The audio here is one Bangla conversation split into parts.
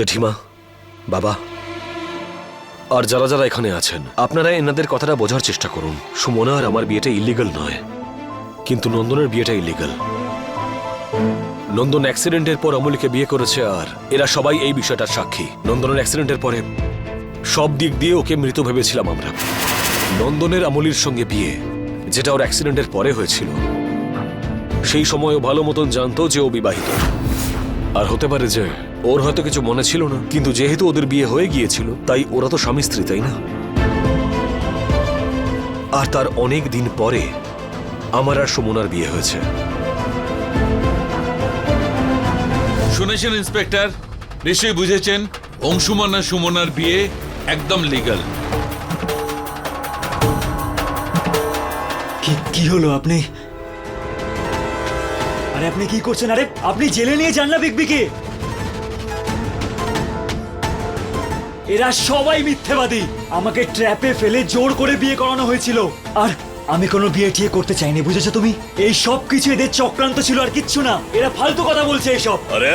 জেঠিমা, বাবা, আর যারা যারা এখানে আছেন, আপনারা এনাদের কথাটা বোঝার চেষ্টা করুন। সুমনা আর আমার বিয়েটা ইলিগাল নয়, কিন্তু নন্দনের বিয়েটা ইলিগাল নন্দন অ্যাক্সিডেন্টের পর অমূল্যকে বিয়ে করেছে আর এরা সবাই এই বিষয়টার সাক্ষী। নন্দনের অ্যাক্সিডেন্টের পরে সব দিক দিয়ে ওকে মৃত ভেবেছিলাম আমরা। নন্দনের আমলির সঙ্গে বিয়ে, যেটা ওর অ্যাক্সিডেন্টের পরে হয়েছিল। সেই সময় ও ভালো মতন জানতো যে ও বিবাহিত। আর হতে পারে যে ওর হয়তো কিছু মনে ছিল না। কিন্তু যেহেতু ওদের বিয়ে হয়ে গিয়েছিল তাই ওরা তো স্বামী স্ত্রী তাই না? আর তার অনেক দিন পরে আমার আর সুমনার বিয়ে হয়েছে। শুনেছেন ইন্সপেক্টর? নিশ্চয়ই বুঝেছেন অংশুমান আর সুমনার বিয়ে একদম লিগাল কি কি হলো আপনি? আরে আপনি কি করছেন? আরে আপনি জেলে নিয়ে যান না বিগবিকে এরা সবাই মিথ্যেবাদী। আমাকে ট্র্যাপে ফেলে জোর করে বিয়ে করানো হয়েছিল। আর আমি কোনো বিয়ে টিয়ে করতে চাইনি, বুঝেছ তুমি? এই সব কিছু এদের চক্রান্ত ছিল আর কিচ্ছু না। এরা ফালতু কথা বলছে এইসব। আরে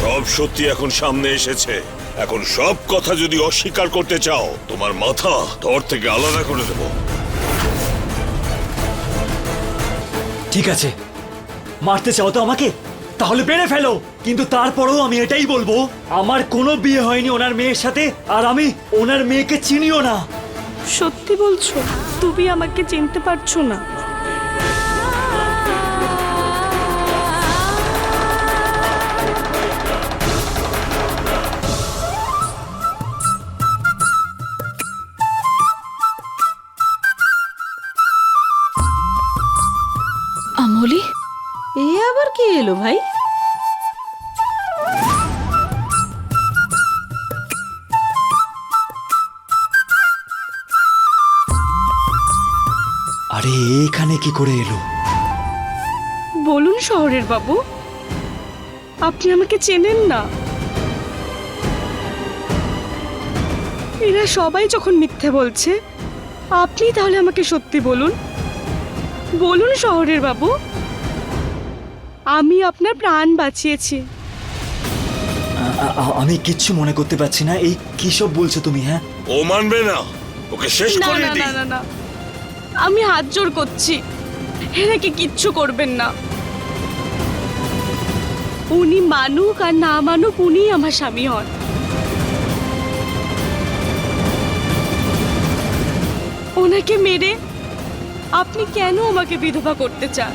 সব সত্যি এখন সামনে এসেছে। এখন সব কথা যদি অস্বীকার করতে চাও তোমার মাথা ধর থেকে আলাদা করে দেব। ঠিক আছে। মারতে চাও তো আমাকে? তাহলে বেড়ে ফেলো। কিন্তু তারপরেও আমি এটাই বলব আমার কোনো বিয়ে হয়নি ওনার মেয়ের সাথে আর আমি ওনার মেয়েকে চিনিও না। সত্যি বলছো? তুমি আমাকে চিনতে পারছ না। কি এলো ভাই? আরে এখানে কি করে এলো? বলুন শহরের বাবু। আপনি আমাকে চেনেন না। এরা সবাই যখন মিথ্যে বলছে আপনি তাহলে আমাকে সত্যি বলুন। বলুন শহরের বাবু। আমি আপনার প্রাণ বাঁচিয়েছি। আমি কিচ্ছু মনে করতে পারছি না। এই কি সব বলছো তুমি হ্যাঁ? ও মানবে না। ওকে শেষ না করে না দিই। না না না। আমি হাত জোর করছি। এনাকে কিচ্ছু করবেন না। উনি মানুক আর না মানুক উনি আমার স্বামী হন। ওনাকে মেরে আপনি কেন আমাকে বিধবা করতে চান?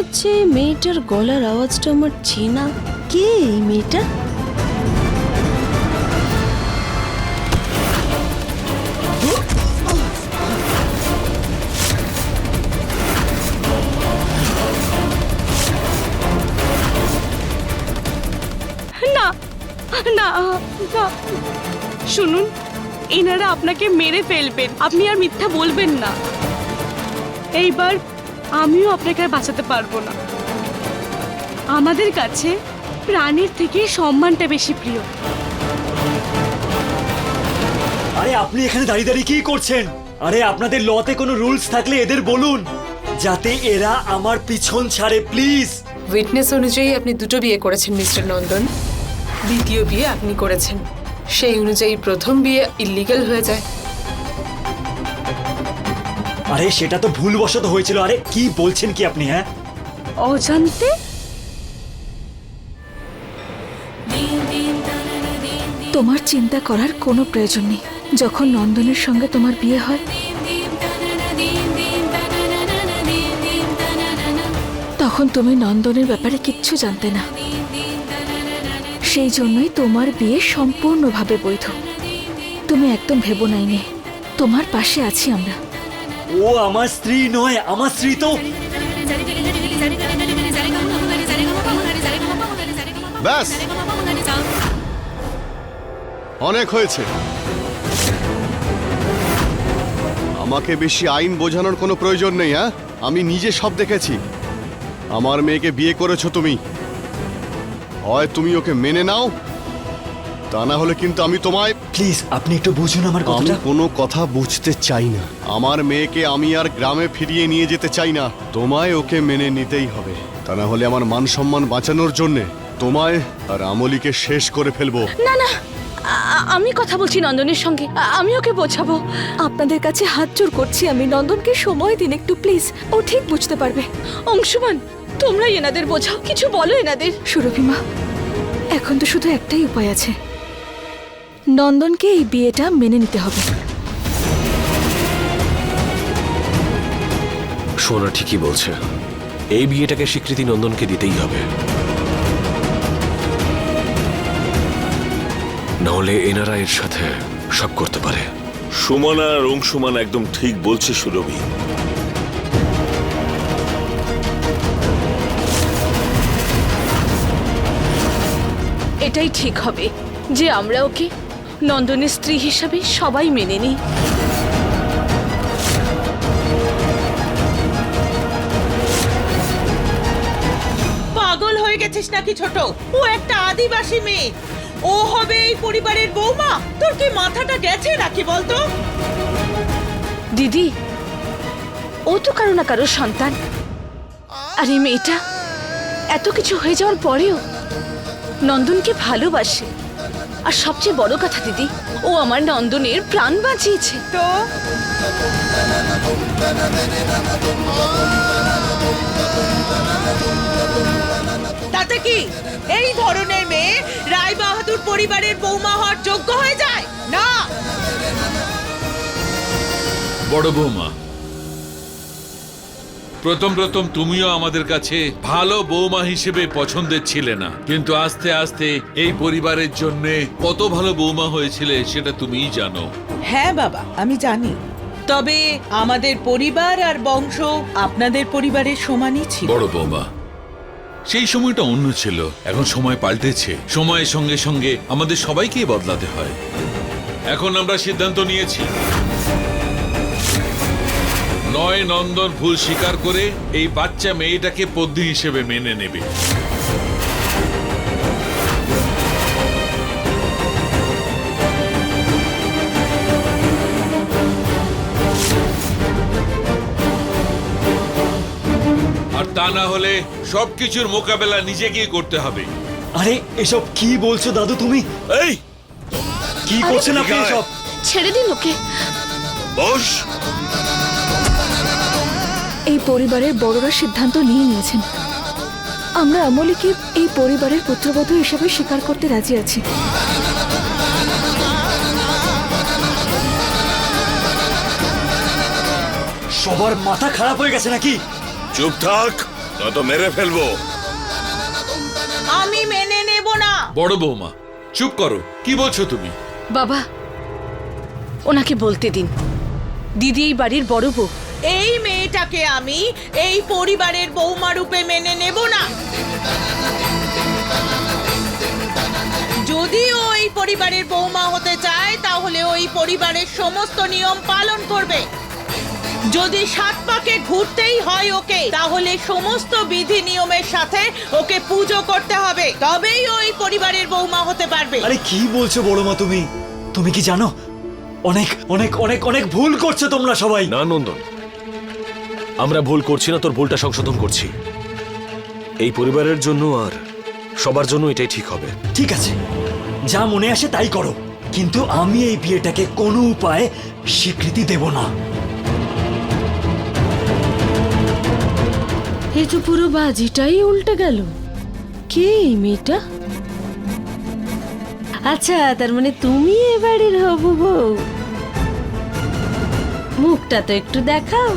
হচ্ছে মেয়েটার গলার আওয়াজটা আমার চেনা। কে এই মেয়েটা? না না। শুনুন, এনারা আপনাকে মেরে ফেলবেন। আপনি আর মিথ্যা বলবেন না। এইবার আমিও আপনাকে আর বাঁচাতে পারব না। আমাদের কাছে প্রাণীর থেকে সম্মানটা বেশি প্রিয়। আরে আপনি এখানে দাঁড়িয়ে দাঁড়িয়ে কি করছেন? আরে আপনাদের লতে কোনো রুলস থাকলে এদের বলুন। যাতে এরা আমার পিছন ছাড়ে প্লিজ। উইটনেস অনুযায়ী আপনি দুটো বিয়ে করেছেন মিস্টার নন্দন। দ্বিতীয় বিয়ে আপনি করেছেন। সেই অনুযায়ী প্রথম বিয়ে ইল্লিগাল হয়ে যায়। আরে, সেটা তো ভুলবশত হয়েছিল। আরে, কি বলছেন কি আপনি হ্যাঁ? অজান্তে? তোমার চিন্তা করার কোনো প্রয়োজন নেই। যখন নন্দনের সঙ্গে তোমার বিয়ে হয়, তখন তুমি নন্দনের ব্যাপারে কিচ্ছু জানতে না। সেই জন্যই তোমার বিয়ে সম্পূর্ণভাবে বৈধ। তুমি একদম ভেবো নাই নে। তোমার পাশে আছি আমরা। ও আমার স্ত্রী নয়, আমার স্ত্রী তো ব্যাস। অনেক হয়েছে। আমাকে বেশি আইন বোঝানোর কোনো প্রয়োজন নেই হ্যাঁ? আমি নিজে সব দেখেছি। আমার মেয়েকে বিয়ে করেছ তুমি। হয় তুমি ওকে মেনে নাও তা না হলে কিন্তু আমি তোমায় প্লিজ আপনি একটু বুঝুন আমার আমি কথাটা। কোনো কথা বুঝতে চাই না। আমার মেয়েকে আমি আর গ্রামে ফিরিয়ে নিয়ে যেতে চাই না। তোমায় ওকে মেনে নিতেই হবে। তা না হলে আমার মান সম্মান বাঁচানোর জন্যে তোমায় আর আমলিকে শেষ করে ফেলব। না না আ- আ- আমি কথা বলছি নন্দনের সঙ্গে। আ- আমি ওকে বোঝাবো। আপনাদের কাছে হাত জোর করছি আমি। নন্দনকে সময় দিন একটু প্লিজ। ও ঠিক বুঝতে পারবে। অংশুমান তোমরা এনাদের বোঝাও। কিছু বলো এনাদের। সুরভিমা এখন তো শুধু একটাই উপায় আছে। নন্দনকে এই বিয়েটা মেনে নিতে হবে। সোনা ঠিকই বলছে। এই বিয়েটাকে স্বীকৃতি নন্দনকে দিতেই হবে। নাহলে এনারা এর সাথে সব করতে পারে। সুমনা আর অংশুমান একদম ঠিক বলছে সুরভি। এটাই ঠিক হবে যে আমরা ওকে নন্দনের স্ত্রী হিসাবে সবাই মেনে নিই। পাগল হয়ে গেছিস নাকি ছোট? ও একটা আদিবাসী মেয়ে। ও হবে এই পরিবারের বৌমা। তোর কি মাথাটা গেছে নাকি বলতো? দিদি ও তো কারও না কারও সন্তান। আর এই মেয়েটা এত কিছু হয়ে যাওয়ার পরেও নন্দনকে ভালোবাসে। আর সবচেয়ে বড় কথা দিদি ও আমার নন্দনের প্রাণ বাঁচিয়েছে। তো? তাতে কি? এই ধরনের মেয়ে রায় বাহাদুর পরিবারের বৌমা হওয়ার যোগ্য হয়ে যায়? না! বড় বৌমা প্রথম প্রথম তুমিও আমাদের কাছে ভালো বৌমা হিসেবে পছন্দের ছিলে না। কিন্তু আস্তে আস্তে এই পরিবারের জন্য কত ভালো বৌমা হয়েছিলে সেটা তুমিই জানো। হ্যাঁ বাবা আমি জানি। তবে আমাদের পরিবার আর বংশ আপনাদের পরিবারের সমানই ছিল। বড় বৌমা সেই সময়টা অন্য ছিল। এখন সময় পাল্টেছে। সময়ের সঙ্গে সঙ্গে আমাদের সবাইকেই বদলাতে হয়। এখন আমরা সিদ্ধান্ত নিয়েছি। নয় নন্দন ভুল স্বীকার করে এই বাচ্চা মেয়েটাকে পদ্মী হিসেবে মেনে নেবে। আর তা না হলে সবকিছুর মোকাবেলা নিজেকেই করতে হবে। আরে এসব কি বলছো দাদু তুমি? এই! কি করছেন আপনি। এসব? ছেড়ে দিন ওকে। বস। পরিবারের বড়রা সিদ্ধান্ত নিয়ে নিয়েছেন। আমরা আমলিকে এই পরিবারের পুত্রবধূ হিসেবে স্বীকার করতে রাজি আছি। সবার মাথা খারাপ হয়ে গেছে নাকি? চুপ থাক নয়তো মেরে ফেলব। আমি মেনে নেব না। বড় বৌমা চুপ করো। কি বলছো তুমি? বাবা ওনাকে বলতে দিন। দিদি এই বাড়ির বড় বউ। এই মেয়েটাকে আমি এই পরিবারের বৌমা রূপে মেনে নেব না। যদি ওই পরিবারের বৌমা হতে চায় তাহলে ওই পরিবারের সমস্ত নিয়ম পালন করবে। যদি সাত পাকে ঘুরতেই হয় ওকে তাহলে সমস্ত বিধি নিয়মের সাথে ওকে পুজো করতে হবে। তবেই ওই পরিবারের বৌমা হতে পারবে। আরে কি বলছো বড় মা তুমি? তুমি কি জানো? অনেক অনেক অনেক অনেক ভুল করছ তোমরা সবাই। না নন্দন আমরা ভুল করছি না তোর ভুলটা সংশোধন করছি। এই পরিবারের জন্য আর সবার জন্য এটাই ঠিক হবে। ঠিক আছে। যা মনে আসে তাই করো। কিন্তু আমি এই বিয়েটাকে কোনো উপায়ে স্বীকৃতি দেব না। এই তো পুরো বাজিটাই উল্টে গেল। কে এই মেয়েটা? আচ্ছা তার মানে তুমি এ বাড়ির হবু বউ। মুখটা তো একটু দেখাও।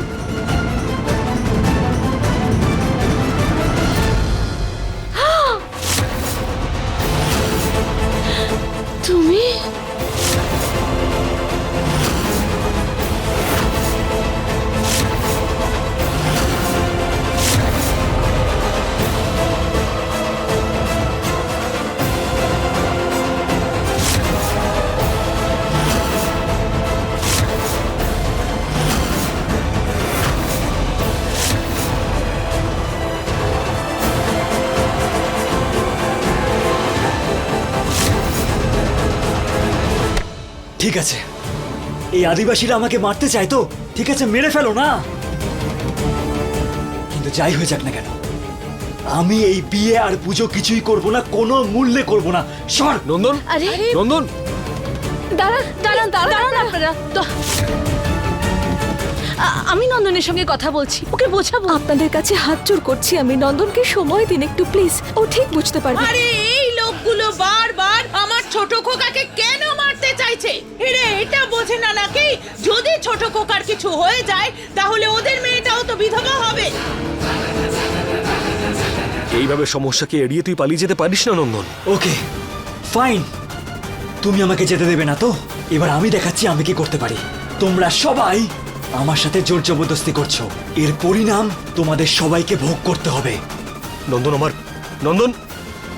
ঠিক আছে। এই আদিবাসীরা আমাকে মারতে চায় তো। ঠিক আছে মেরে ফেলো না। কিন্তু যাই হয়ে যাক না কেন আমি এই বিয়ে আর পুজো কিছুই করব না কোনো মূল্যে করব না। সর! নন্দন আরে নন্দন। দাঁড়ান দাঁড়ান দাঁড়ান আপনারা। আমি নন্দনের সঙ্গে কথা বলছি ওকে বোঝাবো। আপনাদের কাছে হাত জোর করছি আমি। নন্দনকে সময় দিন একটু প্লিজ। ও ঠিক বুঝতে পারবে। আরে এই লোকগুলো বারবার আমার ছোট খোকাকে কেন চাইছে। এরে এটা বোঝে না নাকি? যদি ছোট খোকার কিছু হয়ে যায় তাহলে ওদের মেয়েটাও তো বিধবা হবে। এইভাবে সমস্যাকে এড়িয়ে তুই পালিয়ে যেতে পারিস না নন্দন। Okay fine. তুমি আমাকে যেতে দেবে না তো? এবার আমি দেখাচ্ছি আমি কি করতে পারি। তোমরা সবাই আমার সাথে জোর জবরদস্তি করছ। এর পরিণাম তোমাদের সবাইকে ভোগ করতে হবে। নন্দন আমার নন্দন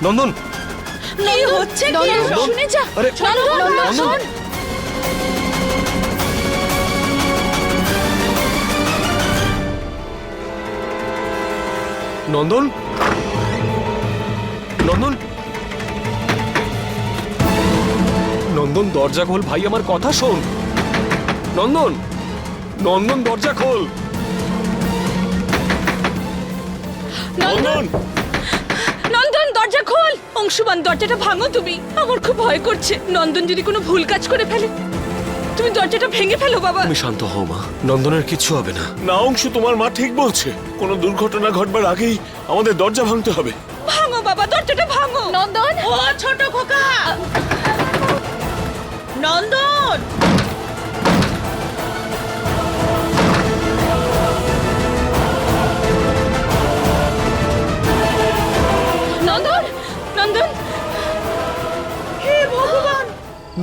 নন্দন! কি হচ্ছে কি? নন্দন? শুনে। যা। আরে, নন্দন? নন্দন। শোন। নন্দন? নন্দন? নন্দন দরজা খোল। ভাই আমার কথা শোন। নন্দন? নন্দন দরজা খোল। নন্দন? অংশুমান দরজাটা ভাঙো তুমি। আমার খুব ভয় করছে। নন্দন যদি কোনো ভুল কাজ করে ফেলে তুমি দরজাটা ভেঙে ফেলো বাবা। তুমি শান্ত হও মা। নন্দনের কিছু হবে না। না অংশ তোমার মা ঠিক বলছে। কোনো দুর্ঘটনা ঘটবার আগেই আমাদের দরজা ভাঙতে হবে। ভাঙো বাবা দরজাটা ভাঙো। নন্দন? ও ছোট খোকা! নন্দন নন্দন!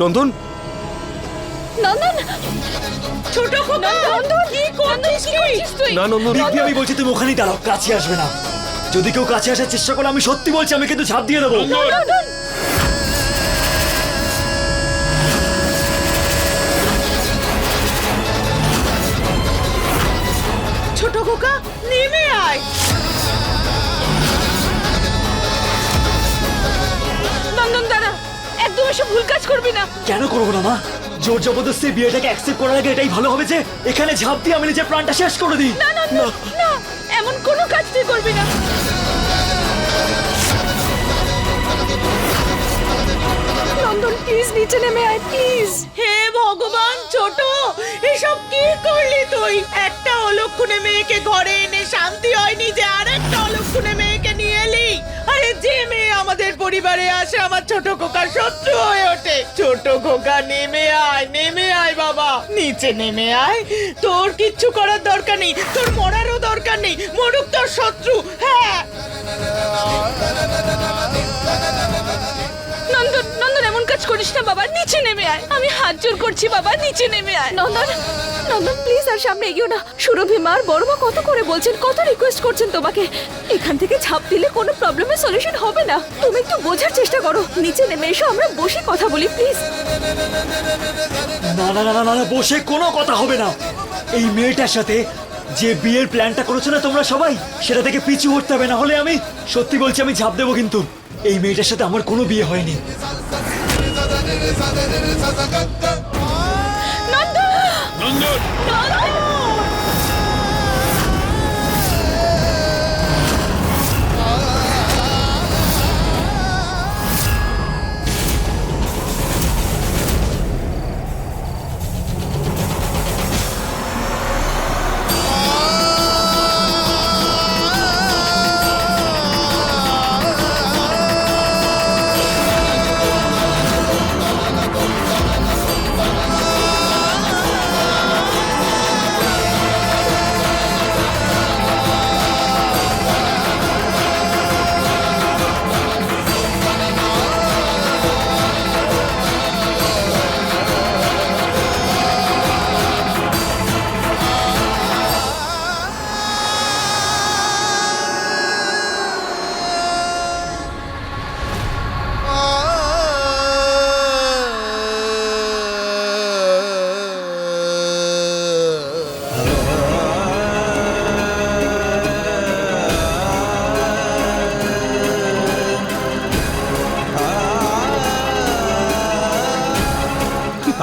নন্দন? নন্দন? ছোট খোকা! কি করছিস তুই? না নন্দন। দিদি আমি বলছি তুমি ওখানেই দাঁড়াও কাছে আসবে না। যদি কেউ কাছে আসার চেষ্টা করে আমি সত্যি বলছি আমি কিন্তু ঝাঁপ দিয়ে দেবো। নন্দন। ছোট খোকা নেমে আয়। এসব ভুল কাজ করবি না। কেন করব না মা? জোর জবরদস্তি বিয়েটাকে অ্যাকসেপ্ট করার আগে এটাই ভালো হবে যে এখানে ঝাঁপ দিয়ে আমি নিজের প্রাণটা শেষ করে দিই। না না না না। এমন কোনো কাজ তুই করবি না। নন্দন প্লিজ নিচে নেমে আয় প্লিজ হে ভগবান ছোট এসব কি করলি তুই? একটা অলক্ষণে মেয়েকে ঘরে এনে শান্তি হয়নি পরিবারে আসে আমার ছোট খোকার শত্রু হয়ে ওঠে। ছোট খোকা, নেমে আয় নেমে আয় বাবা। নিচে নেমে আয়। তোর কিচ্ছু করার দরকার নেই। তোর মরারও দরকার নেই। মরুক তোর শত্রু। হ্যাঁ। কাজ করিস না বাবা। নিচে নেমে আয়। আমি হাত জোর করছি বাবা। নিচে নেমে আয়। নন্দন নন্দন প্লিজ আর সামনে এগিও না। সুরভি মার বড় মা কত করে বলছেন কত রিকোয়েস্ট করছেন তোমাকে? এখান থেকে ঝাঁপ দিলে কোনো প্রবলেমের সলিউশন হবে না। তুমি একটু বোঝার চেষ্টা করো। নিচে নেমে এসো আমরা বসে কথা বলি প্লিজ না না না না না না, বসে কোনো কথা হবে না। এই মেয়েটার সাথে যে বিয়ের প্ল্যানটা করেছ না তোমরা সবাই সেটা থেকে পিছু হটতে হবে। না হলে আমি সত্যি বলছি আমি ঝাঁপ দেবো কিন্তু। এই মেয়েটার সাথে আমার কোনো বিয়ে হয়নি। さだでるさだがった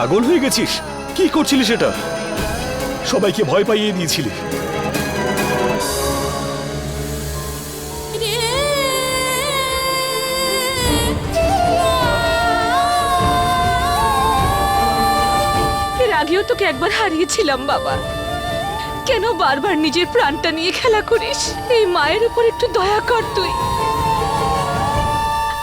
পাগল হয়ে গেছিস? কি করছিলি সেটা সবাইকে ভয় পাইয়ে দিয়েছিলি। এর আগেও তোকে একবার হারিয়েছিলাম, বাবা। কেন বারবার নিজের প্রাণটা নিয়ে খেলা করিস? এই মায়ের উপর একটু দয়া কর তুই।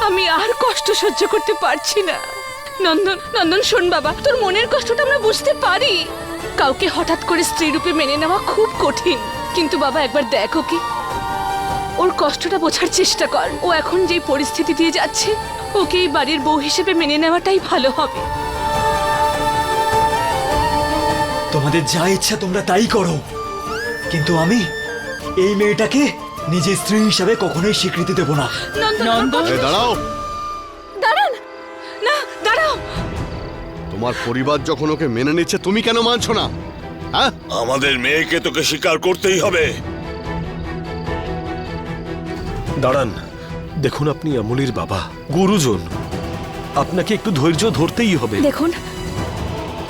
আমি আর কষ্ট সহ্য করতে পারছি না। নন্দন নন্দন শোন বাবা তোর মনের কষ্টটা আমরা বুঝতে পারি। কাউকে হঠাৎ করে স্ত্রী রূপে মেনে নেওয়া খুব কঠিন। কিন্তু বাবা একবার দেখো কি ওর কষ্টটা বোঝার চেষ্টা কর। ও এখন যে পরিস্থিতি দিয়ে যাচ্ছে ওকে এই বাড়ির বউ হিসেবে মেনে নেওয়াটাই ভালো হবে। তোমাদের যা ইচ্ছা তোমরা তাই করো। কিন্তু আমি এই মেয়েটাকে নিজের স্ত্রী হিসাবে কখনোই স্বীকৃতি দেব না। নন্দন দাঁড়াও। তোমার পরিবার যখন ওকে মেনে নিচ্ছে তুমি কেন মানছো না? হ্যাঁ? আমাদের মেয়েকে তোকে স্বীকার করতেই হবে। দাঁড়ান দেখুন আপনি অমলির বাবা গুরুজন। আপনাকে একটু ধৈর্য ধরতেই হবে। দেখুন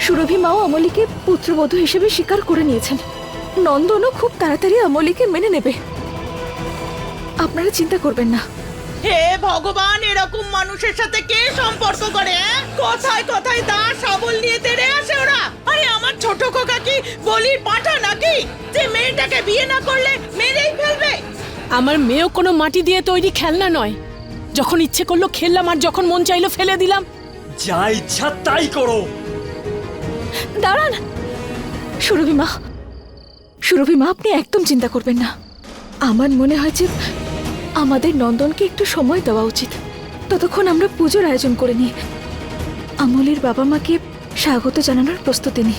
সুরভি মাও অমলিকে পুত্রবধূ হিসেবে স্বীকার করে নিয়েছেন। নন্দনও খুব তাড়াতাড়ি অমলিকে মেনে নেবে। আপনারা চিন্তা করবেন না। হে ভগবান এরকম মানুষের সাথে কে সম্পর্ক করে হ্যাঁ? কথায় কথায় দা সাবল নিয়ে তেড়ে আসে ওরা। আরে আমার ছোট খোকা কি বলির পাঠা নাকি? যে মেয়েটাকে বিয়ে না করলে মেরেই ফেলবে। আমার মেয়েও কোনো মাটি দিয়ে তৈরি খেলনা নয়। যখন ইচ্ছে করল খেললাম আর যখন মন চাইলো ফেলে দিলাম। যা ইচ্ছা তাই করো। দাঁড়ান। সুরভি মা সুরভি মা আপনি একদম চিন্তা করবেন না। আমার মনে হয় যে আমাদের নন্দনকে একটু সময় দেওয়া উচিত। ততক্ষণ আমরা পুজোর আয়োজন করে নিই। আমলের বাবা মাকে স্বাগত জানানোর প্রস্তুতি নিই।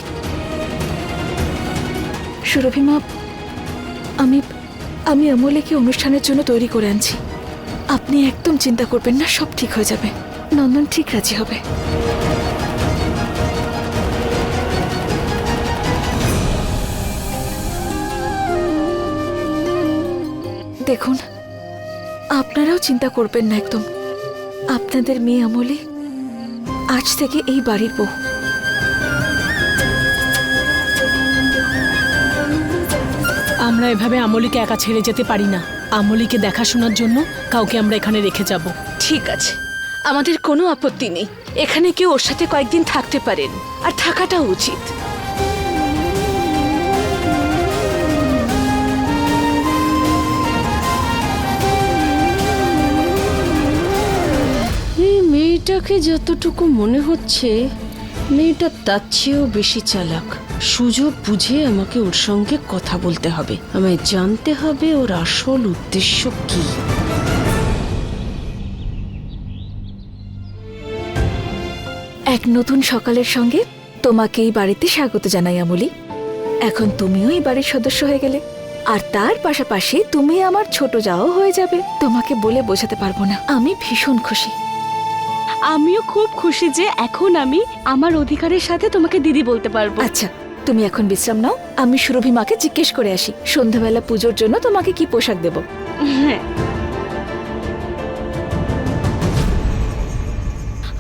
সুরভি মা, আমি আমি অমলেকে অনুষ্ঠানের জন্য তৈরি করে আনছি। আপনি একদম চিন্তা করবেন না, সব ঠিক হয়ে যাবে। নন্দন ঠিক রাজি হবে। দেখুন আপনারাও চিন্তা করবেন না একদম। আপনাদের মেয়ে আমলে আজ থেকে এই বাড়ির বউ। আমরা এভাবে আমলিকে একা ছেড়ে যেতে পারি না। আমলিকে দেখাশোনার জন্য কাউকে আমরা এখানে রেখে যাব। ঠিক আছে। আমাদের কোনো আপত্তি নেই। এখানে কেউ ওর সাথে কয়েকদিন থাকতে পারেন। আর থাকাটাও উচিত। মেয়েটাকে যতটুকু মনে হচ্ছে, মেয়েটা তার চেয়েও বেশি চালাক। সুযোগ বুঝে আমাকে ওর সঙ্গে কথা বলতে হবে। আমায় জানতে হবে ওর আসল উদ্দেশ্য কি। এক নতুন সকালের সঙ্গে তোমাকে এই বাড়িতে স্বাগত জানাই আমলি। এখন তুমিও এই বাড়ির সদস্য হয়ে গেলে। আর তার পাশাপাশি তুমি আমার ছোট যাও হয়ে যাবে। তোমাকে বলে বোঝাতে পারব না। আমি ভীষণ খুশি। আমিও খুব খুশি যে এখন আমি আমার অধিকারের সাথে তোমাকে দিদি বলতে পারব। আচ্ছা তুমি এখন বিশ্রাম নাও। আমি সুরভি মাকে জিজ্ঞেস করে আসি সন্ধ্যাবেলা পুজোর জন্য তোমাকে কি পোশাক দেব? হ্যাঁ।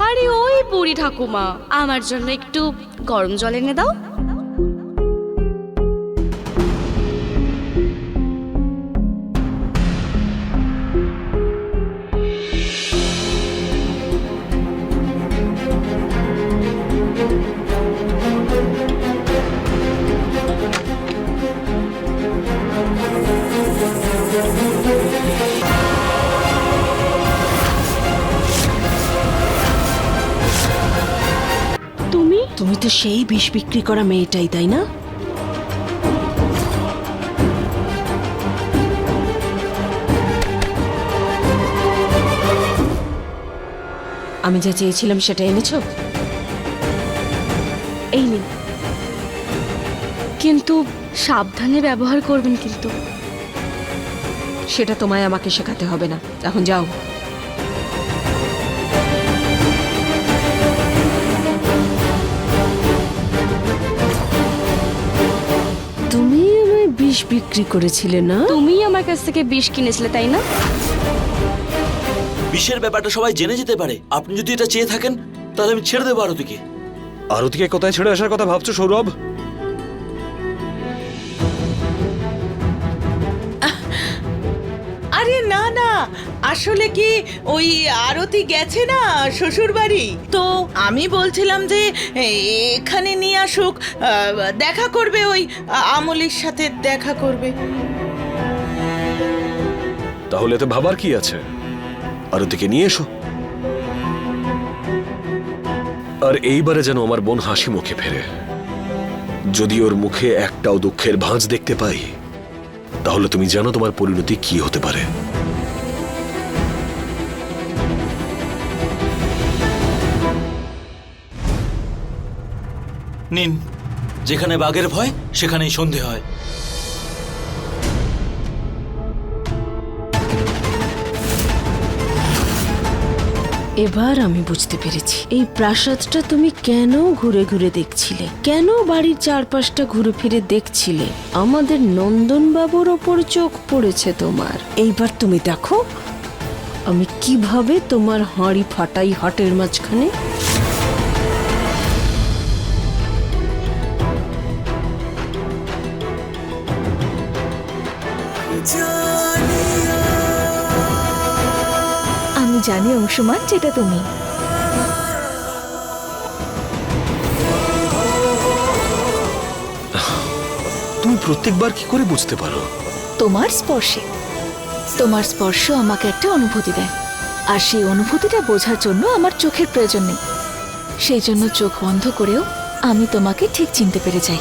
আরে ওই বুড়ি ঠাকুমা আমার জন্য একটু গরম জল এনে দাও। তুমি তো সেই বিষ বিক্রি করা মেয়েটাই, তাই না? আমি যা চেয়েছিলাম সেটা এনেছো? এই নিন। কিন্তু সাবধানে ব্যবহার করবেন কিন্তু। সেটা তোমায় আমাকে শেখাতে হবে না। এখন যাও। তুমি আমায় বিষ বিক্রি করেছিলে না? তুমি আমার কাছ থেকে বিষ কিনেছিলে তাই না? বিষের ব্যাপারটা সবাই জেনে যেতে পারে। আপনি যদি এটা চেয়ে থাকেন তাহলে আমি ছেড়ে দেবো আরতিকে। আরতিকে কোথায় ছেড়ে আসার কথা ভাবছ সৌরভ? আসলে কি ওই আরতি গেছে না শ্বশুর বাড়ি তো আমি বলছিলাম যে এখানে নিয়ে আসুক দেখা করবে ওই আমলির সাথে দেখা করবে। তাহলে তো ভাবার কি আছে? আরতিকে নিয়ে এসো। আর এইবারে যেন আমার বোন হাসি মুখে ফেরে। যদি ওর মুখে একটাও দুঃখের ভাঁজ দেখতে পাই, তাহলে তুমি জানো তোমার পরিণতি কি হতে পারে। নিন। যেখানে বাঘের ভয়, সেখানেই সন্ধে হয়। এবার আমি বুঝতে পেরেছি। এই প্রাসাদটা তুমি কেন ঘুরে ঘুরে দেখছিলে? কেন বাড়ির চারপাশটা ঘুরে ফিরে দেখছিলে? আমাদের নন্দন বাবুর ওপর চোখ পড়েছে তোমার। এইবার তুমি দেখো, আমি কীভাবে তোমার হাঁড়ি ফাটাই হাটের মাঝখানে জানি অংশমান যেটা তুমি। তুমি প্রত্যেকবার কি করে বুঝতে পারো? তোমার স্পর্শে। তোমার স্পর্শ আমাকে একটা অনুভূতি দেয়। আর সেই অনুভূতিটা বোঝার জন্য আমার চোখের প্রয়োজন নেই। সেই জন্য চোখ বন্ধ করেও আমি তোমাকে ঠিক চিনতে পেরে যাই।